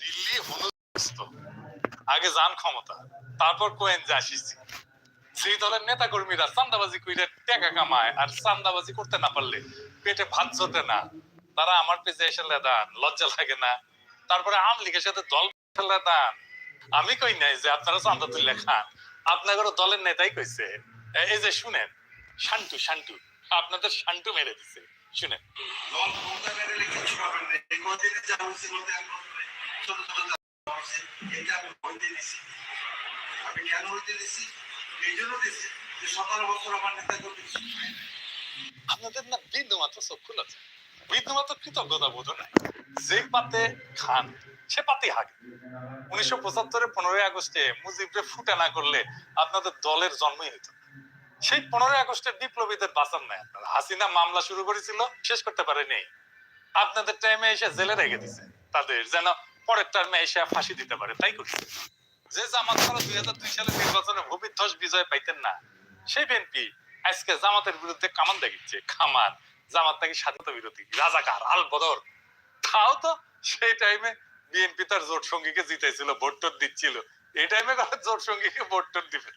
দিল্লি হনুস্ত আগে ক্ষমতা, তারপর কোয়েন সেই দলের নেতা কর্মীরা চান্দাবাজি টাকা কামায়, আর চান্দাবাজি করতে না পারলে পেটে ভাত জোটে না। তারা আমার এসে লেদান, লজ্জা লাগে না। তারপরে সাথে দল লেদান। আমি কই নাই যে আপনারা চান্দা তুলে খান। আপনাদের দলের নেতাই কইছে। এই যে শুনেন, শান্টু শান্টু, আপনাদের শান্টু মেরে দিছে। শুনেন। দল ক্ষমতা মেরে রেখে কিছু পাবেন না এই কদিনে যা হয়েছে বলতে এখন ছোট ছোট যা হচ্ছে, এটা আমি হইতে দিছি আমি কেন হইতে দিছি এই জন্য দিছি যে সতেরো বছর আমার নেতা কর্মী আপনাদের না বিন্দু মাত্র চক্ষু আছে। বিন্দু মাত্র কৃতজ্ঞতা বোধ নাই। যে পাতে খান সে পাতে হাগে উনিশশো পঁচাত্তরে পনেরোই আগস্টে মুজিবরে ফুটা না করলে আপনাদের দলের জন্মই হইত। সেই পনেরোই আগস্টের বিপ্লবীদের বাঁচান নাই আপনারা। হাসিনা মামলা শুরু করেছিল, শেষ করতে পারেনি। আপনাদের টাইমে এসে জেলে রেখে দিছে তাদের, যেন পরের টার্মে এসে ফাঁসি দিতে পারে। তাই করছে যে জামাত করা দুই হাজার দুই সালে নির্বাচনে ভূমিধ্বস বিজয় পাইতেন না, সেই বিএনপি আজকে জামাতের বিরুদ্ধে কামান দেখিচ্ছে। খামান জামাত নাকি স্বাধীনতা বিরোধী, রাজাকার, আল বদর। তাও তো সেই টাইমে বিএনপি তার জোট সঙ্গীকে জিতেছিল, ভোট টোট দিচ্ছিল। এই টাইমে জোট সঙ্গীকে ভোট টোট দিবে।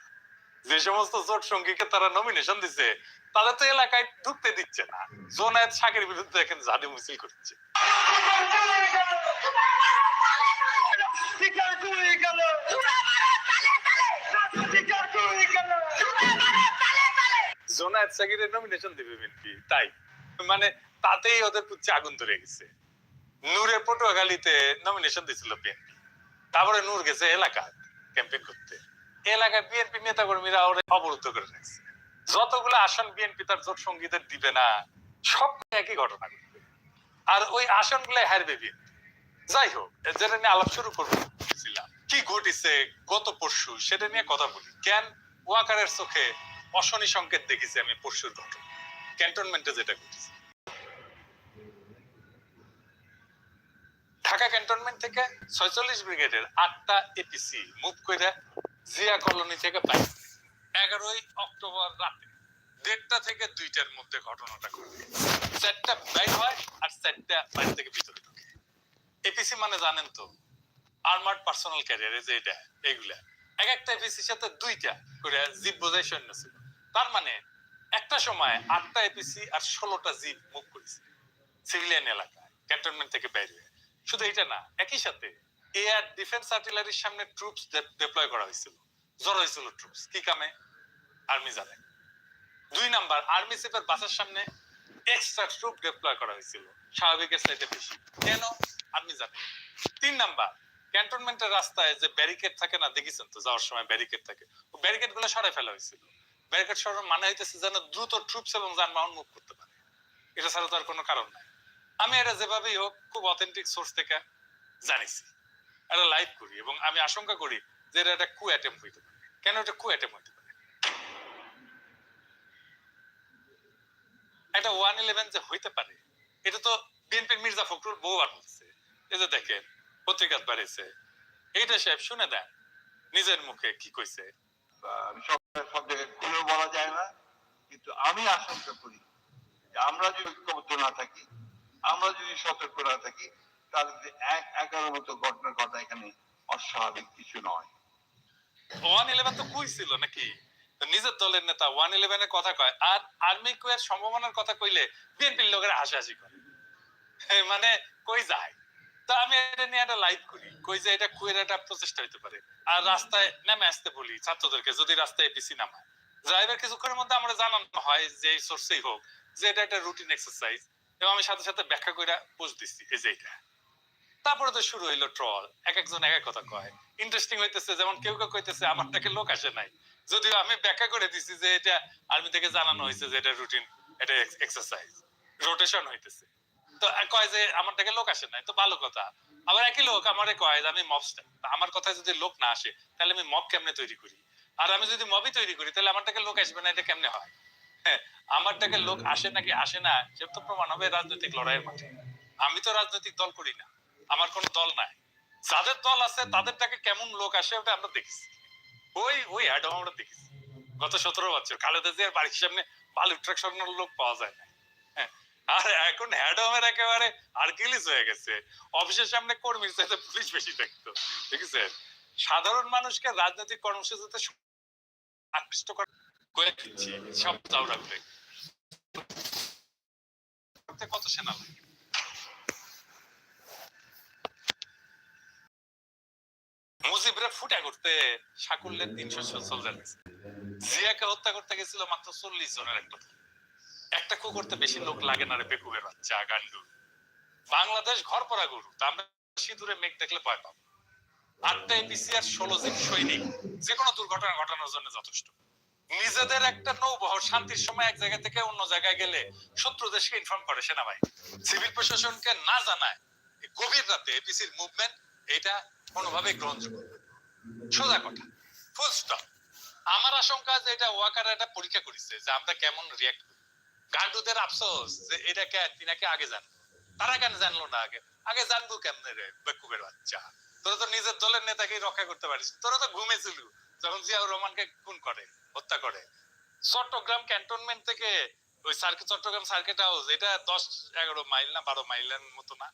যে সমস্ত জোট সঙ্গীকে তারা নমিনেশন দিচ্ছে তাদের তো এলাকায় ঢুকতে দিচ্ছে না। জোনায়েত শাকের বিরুদ্ধে এখন ঝাড়ু মিছিল করছে। জোনায়েত নমিনেশন দিবে বিএনপি, তাই। মানে তাতেই ওদের পুচ্ছে আগুন ধরে গেছে। নূরে পটুয়াখালীতে নমিনেশন দিছিল বিএনপি। তারপরে নূর গেছে এলাকা ক্যাম্পেইন করতে। এলাকায় বিএনপি নেতা কর্মীরা অবরুদ্ধ করে রাখছে। যতগুলো আসন বিএনপি তার জোট সঙ্গীদের দিবে না, সব একই ঘটনা আর ওই আসনগুলো হারবে বিএনপি যাই হোক যেটা নিয়ে আলাপ শুরু করব। কি ঘটিছে গত পরশু, সেটা নিয়ে কথা বলি। কেন ওয়াকারের চোখে অশনি সংকেত দেখেছি আমি পরশুর ঘটনা? ক্যান্টনমেন্টে যেটা ঘটেছে। ঢাকা ক্যান্টনমেন্ট থেকে ছয়চল্লিশ ব্রিগেডের আটটা এপিসি মুভ করে জিয়া কলোনি থেকে বাইরে এগারোই অক্টোবর রাতে দেড়টা থেকে দুইটার মধ্যে ঘটনাটা ঘটে। চারটা বাইর হয় আর চারটা বাইরে থেকে ভিতরে ঢুকে। এপিসি মানে জানেন তো আর্মার্ড পার্সোনাল ক্যারিয়ারে যে এটা এগুলা এক একটা এপিসির সাথে দুইটা করে জিপ বোঝাই সৈন্য ছিল। তার মানে একটা সময় আটটা এপিসি আর ষোলোটা জিপ মুখ করেছে। সিভিলিয়ান এলাকায় ক্যান্টনমেন্ট থেকে বাইরে। শুধু এটা না, একই সাথে এয়ার ডিফেন্স আর্টিলারির সামনে ট্রুপস ডিপ্লয় করা হয়েছিল। জড়ো হয়েছিল ট্রুপস কি কামে? আর্মি জানে দুই নাম্বার আর্মি চিফের বাসার সামনে এক্সট্রা ট্রুপ ডিপ্লয় করা হয়েছিল। স্বাভাবিকের বেশি। কেন? আর্মি জানে তিন নাম্বার ক্যান্টনমেন্টের রাস্তায় যে ব্যারিকেড থাকে না, দেখেছেন তো, যাওয়ার সময় ব্যারিকেড থাকে। ও ব্যারিকেডগুলো সরাই ফেলা হয়েছিল। ব্যারিকেড সরানোর মানে হইতেছে যেন দ্রুত ট্রুপস এবং যানবাহন মুভ করতে পারে। এটা ছাড়া তো আর কোনো কারণ নাই। আমি এটা যেভাবেই হোক, খুব অথেন্টিক সোর্স থেকে জানিছি। এটা লাইভ করি এবং আমি আশঙ্কা করি যে এটা একটা কু অ্যাটেম্প হইতে পারে। কেন এটা কু অ্যাটেম্প হইতে পারে? একটা ওয়ান ইলেভেন যে হইতে পারে, এটা তো বিএনপির মির্জা ফখরুল বহুবার বলছে। এই যে দেখেন বাড়িছে এইটা সাহেব শুনে দেন, নিজের মুখে কি কইছে? সব বলা যায় না, কিন্তু আমি আশঙ্কা করি আমরা যদি ঐক্যবদ্ধ না থাকি, আমরা যদি সতর্ক না থাকি তাহলে কিন্তু এক এগারো মতো ঘটনা ঘটা এখানে অস্বাভাবিক কিছু নয়। ওয়ান ইলেভেন তো কুই ছিল নাকি? নিজের দলের নেতা ওয়ান ইলেভেনের কথা কয়, আর আর্মি কুয়ের সম্ভাবনার কথা কইলে বিএনপির লোকেরা হাসাহাসি করে। মানে কই যায়? তো আমি এটা নিয়ে একটা লাইভ করি, কই যে এটা কুয়ের একটা প্রচেষ্টা হইতে পারে। আর রাস্তায় নেমে আসতে বলি ছাত্রদেরকে, যদি রাস্তায় এপিসি নামায়। ড্রাইভার কিছুক্ষণের মধ্যে আমরা জানানো হয় যে সোর্সেই হোক, যে এটা একটা রুটিন এক্সারসাইজ এবং আমি সাথে সাথে ব্যাখ্যা করে পোস্ট দিচ্ছি, এই যে এটা। তারপরে তো শুরু হইল ট্রল এক একজন এক এক কথা কয়। ইন্টারেস্টিং হইতেছে যেমন কেউ কেউ কইতেছে আমার থেকে লোক আসে নাই। যদিও আমি ব্যাখ্যা করে দিছি যে এটা আর্মি থেকে জানানো হয়েছে যে এটা রুটিন এটা এক্সারসাইজ রোটেশন হইতেছে। তো কয় যে আমার থেকে লোক আসে নাই। তো ভালো কথা। আবার একই লোক আমারে কয় যে আমি মব আমার কথায় যদি লোক না আসে তাহলে আমি মব কেমনে তৈরি করি? আর আমি যদি মবই তৈরি করি তাহলে আমার থেকে লোক আসবে না এটা কেমনে হয়? হ্যাঁ, আমার থেকে লোক আসে নাকি আসে না সে তো প্রমাণ হবে রাজনৈতিক লড়াইয়ের মাঠে। আমি তো রাজনৈতিক দল করি না। আমার কোনো দল নাই। যাদের দল আছে তাদের থেকে কেমন লোক আসে ওটা আমরা দেখেছি। ওই ওই অ্যাডম আমরা দেখেছি। গত সতেরো বছর খালেদা জিয়ার বাড়ির সামনে বালু ট্রাক লোক পাওয়া যায় না। হ্যাঁ আর এখন হ্যাডমের একেবারে আর্কিলিস হয়ে গেছে। অফিসের সামনে কর্মীর চাইতে পুলিশ বেশি দেখতো, ঠিক আছে? সাধারণ মানুষকে রাজনৈতিক কর্মসূচিতে আকৃষ্ট করে দিচ্ছি, সব রাখবে। কত সেনা লাগে? মুজিবরে ফুটা করতে সাকুল্যের তিনশো সোলজার গেছে। জিয়াকে হত্যা করতে গেছিল মাত্র চল্লিশ জনের একটা একটা কু করতে বেশি লোক লাগে না রে বেকুবের বাচ্চা, গান্ডু। বাংলাদেশ ঘর পড়া গরু, তা আমরা সিঁদুরে মেঘ দেখলে ভয় পাবো। আটটা এপিসি আর ষোলো জন সৈনিক যে কোনো দুর্ঘটনা ঘটানোর জন্য যথেষ্ট। নিজেদের একটা নৌবহর শান্তির সময় এক জায়গা থেকে অন্য জায়গায় গেলে শত্রু দেশকে ইনফর্ম করে সেনাবাহিনী। সিভিল প্রশাসনকে না জানায় গভীর রাতে এপিসির মুভমেন্ট এটা কোনোভাবেই গ্রহণযোগ্য সোজা কথা ফুল স্টপ আমার আশঙ্কা যে এটা ওয়াকার একটা পরীক্ষা করেছে যে আমরা কেমন রিয়াক্ট করি। গান্ডুদের আফসোস যে এটা কে তিনাকে আগে জানব তারা কেন জানলো না আগে? আগে জানব কেমনে রে, বেকুবের বাচ্চা। তোরা তো নিজের দলের নেতাকে রক্ষা করতে পারিস। তোরা তো ঘুমেছিল যখন জিয়াউর রহমানকে খুন করে, হত্যা করে। চট্টগ্রাম ক্যান্টনমেন্ট থেকে ওই সার্কিট চট্টগ্রাম সার্কিট হাউস, এটা দশ, এগারো মাইল না, বারো মাইলের মতো না।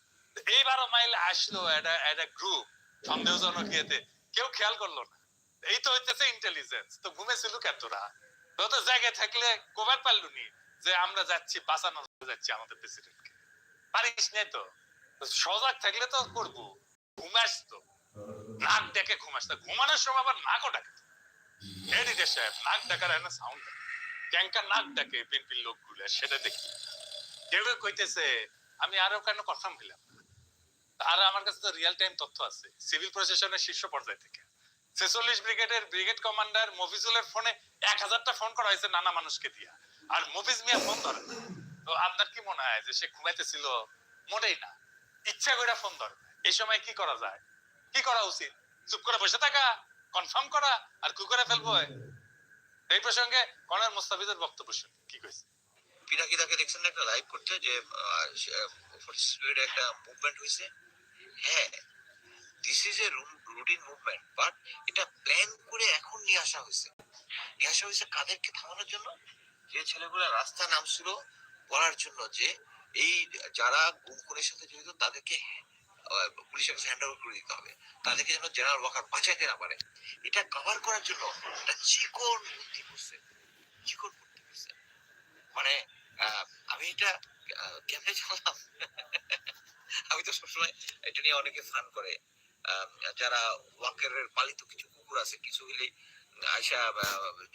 এই বারো মাইল আসলো একটা একটা গ্রুপ সন্দেহজনক ইয়েতে। কেউ খেয়াল করল না। এই তো হইতেছে ইন্টেলিজেন্স তো ঘুমেছিল কেন তোরা? তো তো জায়গায় থাকলে কবার যে আমরা যাচ্ছি বাঁচানো যাচ্ছি আমাদের প্রেসিডেন্টকে পারিস নাই তো? সজাগ থাকলে তো করব। নাক ডেকে ঘুমাস ঘুমানোর সময় আবার নাকও ডাকে সাহেব, নাক ডাকার একটা সাউন্ড ট্যাঙ্কার নাক ডাকে বিএনপির লোকগুলো, সেটা দেখি। কেউ কইতেছে, আমি আরও কেন কথা হইলাম আর আমার কাছে তো রিয়েল টাইম তথ্য আছে। সিভিল প্রশাসনের শীর্ষ পর্যায় থেকে। ছেচল্লিশ ব্রিগেডের ব্রিগেড কমান্ডার মফিজুলের ফোনে এক হাজারটা ফোন করা হয়েছে নানা মানুষকে দিয়া। আর মফিজ মিয়া ফোন ধরে তো আপনার কি মনে হয় যে সে ঘুমাইতেছিল? মোটেই না। ইচ্ছা করে ফোন ধরবে এই সময় কি করা যায়? কি করা উচিত? চুপ করে বসে থাকা কনফার্ম করা, আর কি করে ফেলব এই প্রসঙ্গে কর্নেল মুস্তাফিজের বক্তব্য শুনি কি কইছে? পিনাকি দেখছেন একটা লাইভ করতে যে একটা মুভমেন্ট হয়েছে হ্যাঁ this is a routine movement but এটা প্ল্যান করে এখন নিয়ে আসা হয়েছে। নিয়ে আসা হয়েছে কাদেরকে থামানোর জন্য? যে ছেলেগুলো রাস্তা নামছিল বলার জন্য যে এই যারা গুম সাথে জড়িত, তাদেরকে পুলিশের কাছে হ্যান্ড ওভার করে দিতে হবে। তাদেরকে যেন জেনারেল ওয়াকার বাঁচাইতে না পারে এটা কভার করার জন্য একটা চিকন বুদ্ধি করছে। চিকন বুদ্ধি করছে। মানে আমি এটা কেমনে তো সবসময় এটা নিয়ে অনেকে ফান করে। যারা ওয়াকের পালিত কিছু কুকুর আছে, কিছু হলে আয়সা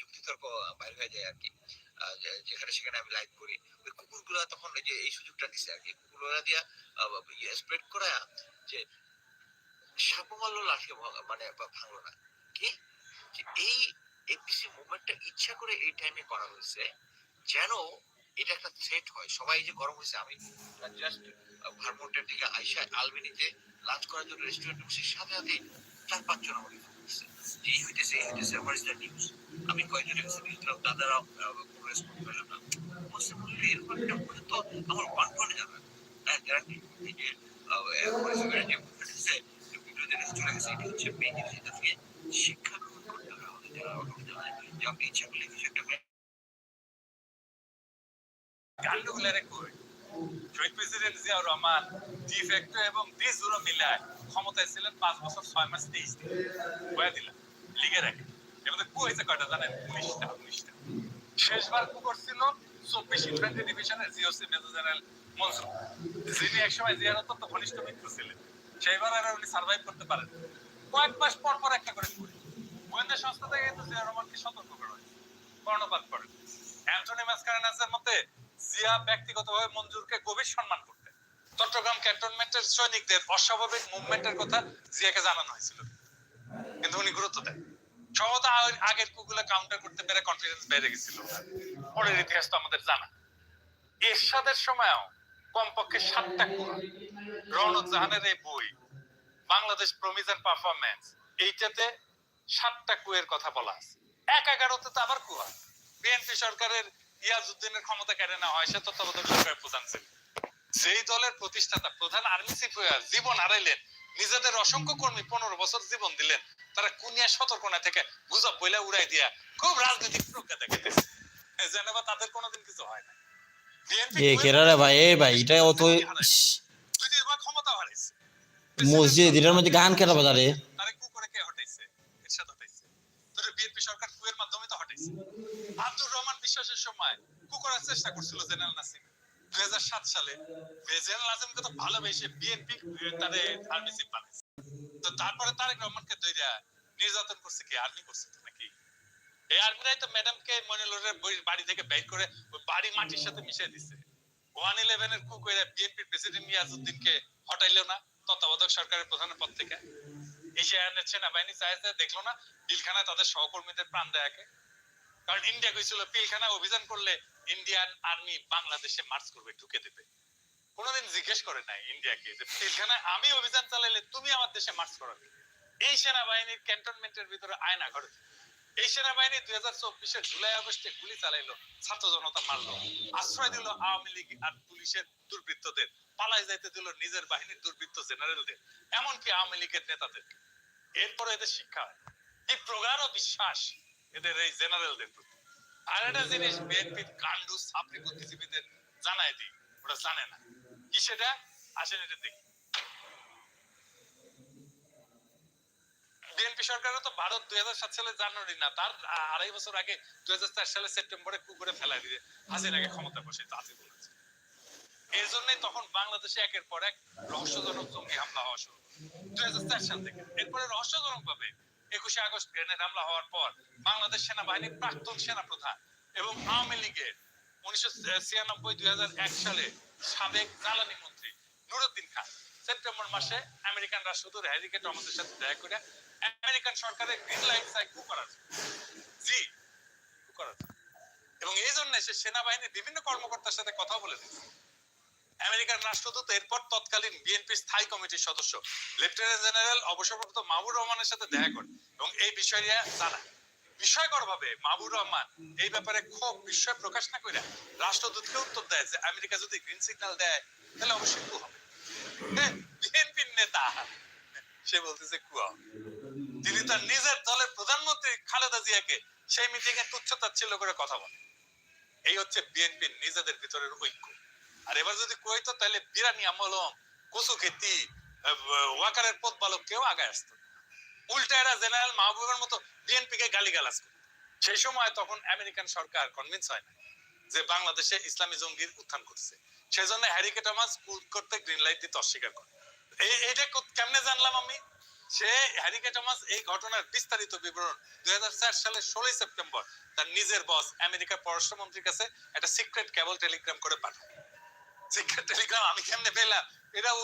যুক্তি তর্ক বাইর হয়ে যায় আর কি যেখানে সেখানে আমি লাইভ করি। ওই কুকুরগুলা তখন যে, এই সুযোগটা দিছে আর কি কুকুরগুলা দিয়া স্প্রেড করা যে সাপ মারলো লাঠি মানে ভাঙলো না। কি? এই এপিসি মুভমেন্টটা ইচ্ছা করে এই টাইমে করা হয়েছে, যেন এটা একটা হয়। সবাই যে গরম হয়েছে আমি জাস্ট ভারমন্টের দিকে আইসা আলবেনিতে লাঞ্চ করার জন্য বসে সাথে সাথে চার আমাকে যে এই হইতেছে এই হইতেছে নিউজ আমি আহ, কোনো রেসপন্স পেলাম না। বললি তো আমার ওয়ান যাবে। হ্যাঁ শিক্ষা গ্রহণ করতে হবে আমাদের যারা অটোমেটিক যে আপনি ইচ্ছা করলে গান্ডুগুলা কই শহীদ president Ziaur Rahman de facto এবং ডি জুরো মিলায় ক্ষমতায় ছিলেন পাঁচ বছর ছয় মাস তেইশ দিন। বয়া দিলাম লিগে রাখে। মধ্যে কু হয়েছে কয়টা জানেন? উনিশটা উনিশটা। শেষবার কু করছিল চব্বিশ ইনফ্যান্ট্রি ডিভিশনের জিওসি মেজর জেনারেল মনসুর। যিনি একসময় জিয়ার অত্যন্ত ঘনিষ্ঠ মিত্র ছিলেন। সেইবার আর উনি সার্ভাইভ করতে পারেন কয়েক মাস পর পর একটা করে করি। গোয়েন্দা সংস্থা থেকে কিন্তু জিয়া রহমানকে সতর্ক করা হয়েছে। কর্ণপাত করেন। অ্যান্টনি মাসকারেনাসের মতে জিয়া ব্যক্তিগতভাবে মঞ্জুরকে গভীর সম্মান করতেন। চট্টগ্রাম ক্যান্টনমেন্টের সৈনিকদের অস্বাভাবিক মুভমেন্টের কথা জিয়াকে জানানো হয়েছিল। কিন্তু উনি গুরুত্ব দেন। আগের কাউন্টার করতে পেরে কনফিডেন্স বেড়ে গেছিল। পরের ইতিহাস তো আমাদের জানা। এরশাদের সময়ও কমপক্ষে সাতটা কুয়া রওনক জাহানের এই বই, বাংলাদেশ এন্ড পারফরমেন্স এইটাতে সাতটা কুয়ের কথা বলা আছে। এক এগারোতে তো আবার কুয়া। বিএনপি সরকারের ইয়াজউদ্দিনের ক্ষমতা কেড়ে নেওয়া হয় সে তত্ত্বাবধায়ক সরকারের প্রধান ছিল যেই দলের প্রতিষ্ঠাতা প্রধান আর্মি চিফ হয়ে জীবন হারাইলেন নিজেদের অসংখ্য কর্মী পনেরো বছর জীবন দিলেন তারা কুনিয়া সতর্কনা থেকে গুজব বইলা উড়াই দিয়া খুব রাজনৈতিক প্রজ্ঞা দেখাইতেছে। বা তাদের কোনোদিন কিছু হয় না বিএনপি এ কেরা ভাই এ ভাই এটা অত ইস, দুই তিনবার ক্ষমতা হারাইছে। মসজিদ এটার মধ্যে গান কেরা বাজারে? তারে কু করে কে হটাইছে? এরশাদ হটাইছে। তোর বিএনপি সরকার কুয়ের হটাইছে আব্দুর রহমান বিশ্বাসের সময় কু করার চেষ্টা করছিল জেনারেল নাসিম। দুই হাজার সাত সালে জেনারেল নাসিমকে তো ভালোবেসে বিএনপি চিফ বানাইছে। তো তারপরে তারেক রহমানকে দইরা নির্যাতন করছে কি? আর্মি করছে নাকি? এই আর্মিরাই তো ম্যাডামকে বাড়ি থেকে বের করে ওই বাড়ি মাটির সাথে মিশিয়ে দিছে। ওয়ান ইলেভেনের কু করে বিএনপির প্রেসিডেন্ট নিয়াজউদ্দিনকে হটাইলো না, তত্ত্বাবধায়ক সরকারের প্রধানের পদ থেকে। দেখল না পিলখানায় তাদের সহকর্মীদের প্রাণ দেয়াকে কারণ ইন্ডিয়া কইছিল পিলখানায় অভিযান করলে ইন্ডিয়ান আর্মি বাংলাদেশে মার্চ করবে, ঢুকে দেবে। কোনোদিন জিজ্ঞেস করে নাই ইন্ডিয়াকে যে, পিলখানায় আমি অভিযান চালাইলে তুমি আমার দেশে মার্চ করাবে। এই সেনাবাহিনীর ক্যান্টনমেন্টের ভিতরে আয়না ঘরে। এই সেনাবাহিনী দুই হাজার চব্বিশের জুলাই আগস্টে গুলি চালাইলো, ছাত্র জনতা মারলো, আশ্রয় দিল আওয়ামী লীগ আর পুলিশের দুর্বৃত্তদের, পালাই যাইতে দিল নিজের বাহিনীর দুর্বৃত্ত জেনারেলদের, এমনকি আওয়ামী লীগের নেতাদের। এরপরে এদের শিক্ষা হয়। এই প্রগাঢ় বিশ্বাস এদের এই জেনারেলদের প্রতি। আর একটা জিনিস বিএনপির কাণ্ডু ছাত্রী বুদ্ধিজীবীদের জানাই দিই, ওরা জানে না। কি সেটা? আসেন এটা দেখি। বিএনপি সরকারও তো ভারত দুই সাত সালে জানুয়ারি না, তার আড়াই বছর আগে দুই হাজার চার সালে সেপ্টেম্বরে কুকুরে ফেলাই দিয়ে হাসিনাকে ক্ষমতা বসে তাতে বলেছে। এর জন্যই তখন বাংলাদেশে একের পর এক রহস্যজনক জঙ্গি হামলা হওয়া শুরু। দুই হাজার চার সাল থেকে। এরপরে রহস্যজনক ভাবে একুশে আগস্ট গ্রেনেড হামলা হওয়ার পর বাংলাদেশ সেনাবাহিনীর প্রাক্তন সেনা প্রধান এবং আওয়ামী লীগের উনিশশো সালে সাবেক জ্বালানি মন্ত্রী নুরুদ্দিন খান। সেপ্টেম্বর মাসে আমেরিকান রাষ্ট্রদূত আমাদের সাথে দেখা করে আমেরিকান সরকারের গ্রিন লাইট জি এবং এই জন্য সে সেনাবাহিনীর বিভিন্ন কর্মকর্তার সাথে কথা বলে দিচ্ছে আমেরিকান রাষ্ট্রদূত, এরপর তৎকালীন বিএনপি স্থায়ী কমিটির সদস্য। লেফটেন্যান্ট জেনারেল অবসরপ্রাপ্ত মাহবুর রহমানের সাথে দেখা করে এবং এই বিষয়টা জানায় বিস্ময়কর ভাবে মাহবুর রহমান এই ব্যাপারে খুব বিস্ময় প্রকাশ না করে রাষ্ট্রদূতকে উত্তর দেয় যে, আমেরিকা যদি গ্রিন সিগন্যাল দেয়, তাহলে অবশ্যই কু হবে। বিএনপির নেতা। সে বলতেছে কু হবে। তিনি তার নিজের দলের প্রধানমন্ত্রী খালেদা জিয়াকে সেই মিটিং এ তুচ্ছতাচ্ছিল্য করে কথা বলে এই হচ্ছে বিএনপির নিজেদের ভিতরের ঐক্য। আর এবার যদি কইতো তাহলে বিরানি আমলম কচু খেতি ওয়াকারের পথ বালক কেউ আগায় আসতো উল্টা এরা জেনারেল মাহবুবের মতো বিএনপি কে গালি গালাজ করে সেই সময় তখন আমেরিকান সরকার কনভিন্স হয় না যে বাংলাদেশে ইসলামী জঙ্গির উত্থান করছে সেজন্য হ্যারিকে কুল করতে গ্রিন লাইট দিতে অস্বীকার করে। এটা কেমনে জানলাম আমি? সে হ্যারিকে টমাস এই ঘটনার বিস্তারিত বিবরণ দুই সালের ষোলোই সেপ্টেম্বর তার নিজের বস আমেরিকার পররাষ্ট্রমন্ত্রীর কাছে একটা সিক্রেট কেবল টেলিগ্রাম করে পাঠায়। সিক্রেট টেলিগ্রাম আমি কেমনে পেলাম?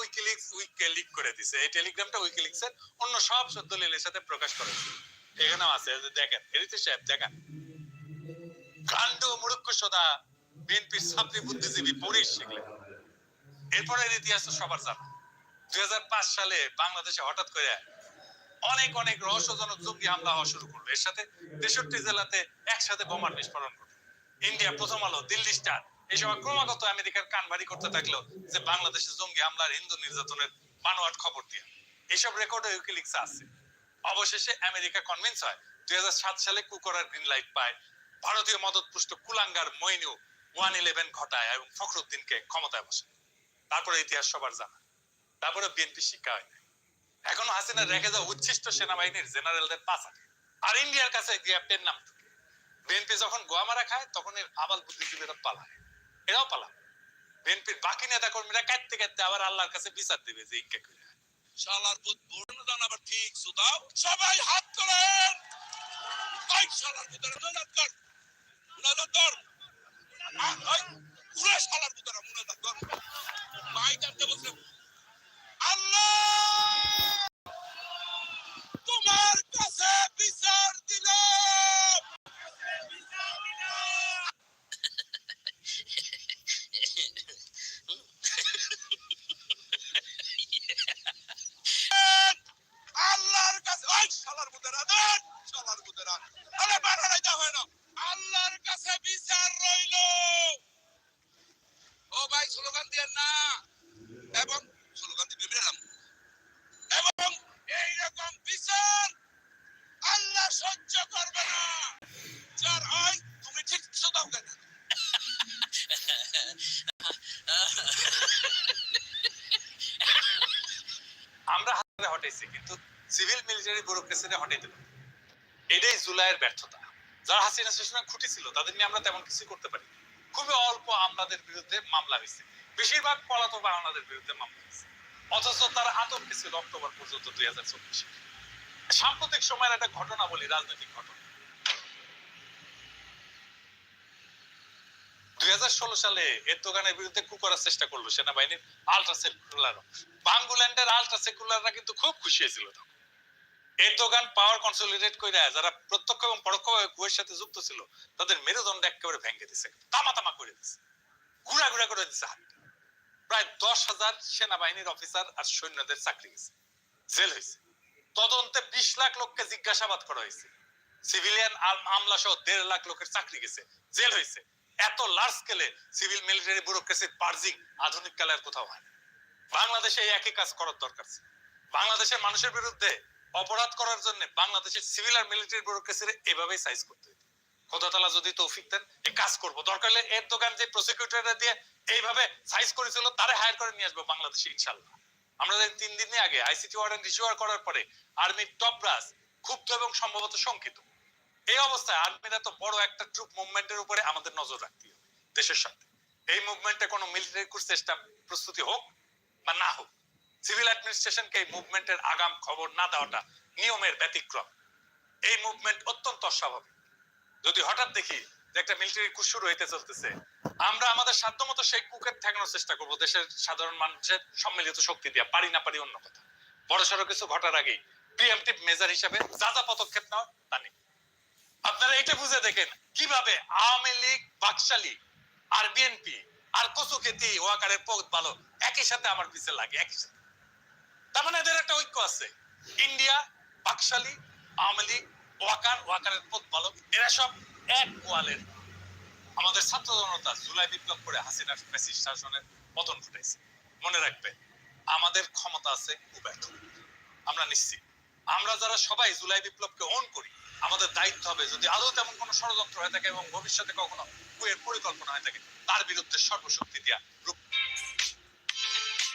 উইকিলিক্স উইকে লিক করে দিছে। এই টেলিগ্রামটা উইকিলিক্স এর অন্য সব সাথে প্রকাশ এখানেও আছে দেখেন এরিতে সাহেব, দেখেন। কাণ্ড, মূর্খ সদা ছাত্রী, বুদ্ধিজীবী পড়িস শিখলে এরপরের ইতিহাস সবার জানা। দুই হাজার পাঁচ সালে বাংলাদেশে হঠাৎ করে অনেক অনেক রহস্যজনক জঙ্গি হামলা হওয়া শুরু করল। এর সাথে তেষট্টি জেলাতে একসাথে বোমার বিস্ফোরণ ঘটলো। ইন্ডিয়া প্রথম আলো, দিল্লি স্টার। এই সময় ক্রমাগত আমেরিকার কান ভারী করতে থাকল যে বাংলাদেশে জঙ্গি হামলার হিন্দু নির্যাতনের বানোয়াট খবর দিয়ে এইসব রেকর্ড উইকিলিক্স আছে। অবশেষে আমেরিকা কনভিন্স হয়, দুই সালে কুকরার গ্রিন লাইট পায়, ভারতীয় মদতপুষ্ট কুলাঙ্গার মইনু ওয়ান ইলেভেন ঘটায় এবং ফখরুদ্দিনকে ক্ষমতায় বসে। তারপরে ইতিহাস সবার জানা। তারপরে বিএনপি শিক্ষা হয়। এখনও হাসিনা রেখে যাওয়া উচ্ছিষ্ট সেনাবাহিনীর জেনারেলদের পাশা আর ইন্ডিয়ার কাছে গ্যাপটের নাম থাকে বিএনপি যখন গোয়া মারা খায় তখন এর আবাল বুদ্ধিজীবীরা পালায়। এরাও পালায় বিএনপির বাকি নেতা কর্মীরা কাটতে কাটতে আবার আল্লাহর কাছে বিচার দেবে যে ইজ্ঞা করে। শালার বুধ বর্ণদান আবার ঠিক সুদাও সবাই হাত তোলেন। ওই শালার পুতরা মুনাজাত কর। মুনাজাত কর। ওই পুরো শালার পুতরা মুনাজাত কর মাই কাটতে বলছে আল্লাহ তোমার কাছে বিচার দিলাম আল্লাহর কাছে ওই শালার মুদেরা দেন শালার মুদেরা আরে বাড়ালে যা হয় না আল্লাহর কাছে বিচার রইল ও ভাই স্লোগান দিয়েন না এবং হটাইছে কিন্তু হটাইতে পারে এটাই জুলাইয়ের ব্যর্থতা। যারা হাসিনা খুঁটি ছিল, তাদের নিয়ে আমরা তেমন কিছু করতে পারি খুবই অল্প আমলাদের বিরুদ্ধে মামলা হয়েছে। বেশিরভাগ পলাতক বিরুদ্ধে মামলা হয়েছে। অথচ তারা ছিল অক্টোবর পর্যন্ত দুই হাজার চব্বিশে। সাম্প্রতিক সময়ের একটা ঘটনা বলি, রাজনৈতিক ঘটনা। দুই হাজার ষোলো সালে এরদোগানের বিরুদ্ধে কু করার চেষ্টা করল সেনাবাহিনীর আলট্রা সেকুলার বাঙ্গুল্যান্ডের আলট্রা সেকুলাররা কিন্তু খুব খুশি হয়েছিল তখন। এরদোগান পাওয়ার কনসোলিডেট যারা প্রত্যক্ষ এবং পরোক্ষভাবে কুয়ের সাথে যুক্ত ছিল, তাদের মেরুদণ্ড একেবারে ভেঙে দিছে তামা তামা করে দিছে করে দিছে প্রায় দশ হাজার সেনাবাহিনীর অফিসার আর সৈন্যদের চাকরি গেছে, জেল হয়েছে তদন্তে বিশ লাখ লোককে জিজ্ঞাসাবাদ করা হয়েছে সিভিলিয়ান আমলা সহ দেড় লাখ লোকের চাকরি গেছে, জেল হয়েছে এত লার্জ স্কেলে সিভিল মিলিটারি ব্যুরোক্রেসির পার্জিং আধুনিক কালে আর কোথাও হয়। বাংলাদেশে এই একই কাজ করার দরকার বাংলাদেশের মানুষের বিরুদ্ধে অপরাধ করার জন্য বাংলাদেশের সিভিল আর মিলিটারি ব্যুরোক্রেসির এভাবেই সাইজ করতে যদি তৌফিক দেন এই কাজ করব। দরকার হলে এর দোকান যে প্রসিকিউটররা দিয়ে এইভাবে সাইজ করেছিল, তারে হায়ার করে নিয়ে আসব বাংলাদেশে, ইনশাল্লাহ। আমরা তিন আগে আইসিটি করার পরে আর্মির টপ ব্রাস ক্ষুব্ধ এবং সম্ভবত শঙ্কিত। এই অবস্থায় আর্মিরা তো বড় একটা ট্রুপ মুভমেন্টের উপরে আমাদের নজর রাখতে হবে দেশের সাথে। এই মুভমেন্টে কোনো মিলিটারি কোর্স চেষ্টা প্রস্তুতি হোক বা না হোক। সিভিল অ্যাডমিনিস্ট্রেশনকে এই মুভমেন্টের আগাম খবর না দেওয়াটা নিয়মের ব্যতিক্রম। এই মুভমেন্ট অত্যন্ত অস্বাভাবিক। যদি হঠাৎ দেখি যে একটা মিলিটারি কুশ শুরু হইতে চলতেছে, আমরা আমাদের সাধ্যমতো সেই কুকে ঠেকানোর চেষ্টা করব, দেশের সাধারণ মানুষের সম্মিলিত শক্তি দিয়া, পারি না পারি অন্য কথা। বড় সড়ো কিছু ঘটার আগেই প্রিএমটিভ মেজার হিসাবে যা যা পদক্ষেপ নেওয়া তা নিই আপনারা এটা বুঝে দেখেন কীভাবে আওয়ামী লীগ, বাকশালী আর বিএনপি আর কচু খেতি ওয়াকারের পথ ভালো একই সাথে আমার পিছে লাগে, একই সাথে। তার মানে এদের একটা ঐক্য আছে। ইন্ডিয়া, বাকশালী, আওয়ামী লীগ, ওয়াকার, ওয়াকারের ভালো এরা সব এক গোয়ালের আমাদের ছাত্র জনতা জুলাই বিপ্লব করে হাসিনার ফ্যাসিস্ট শাসনের পতন ঘটাইছে। মনে রাখবে, আমাদের ক্ষমতা আছে কুব্যর্থ আমরা নিশ্চিত। আমরা যারা সবাই জুলাই বিপ্লবকে অন করি, আমাদের দায়িত্ব হবে যদি আদৌ তেমন কোনো ষড়যন্ত্র হয়ে থাকে এবং ভবিষ্যতে কখনো কুয়ের পরিকল্পনা হয়ে থাকে, তার বিরুদ্ধে সর্বশক্তি দিয়া রূপ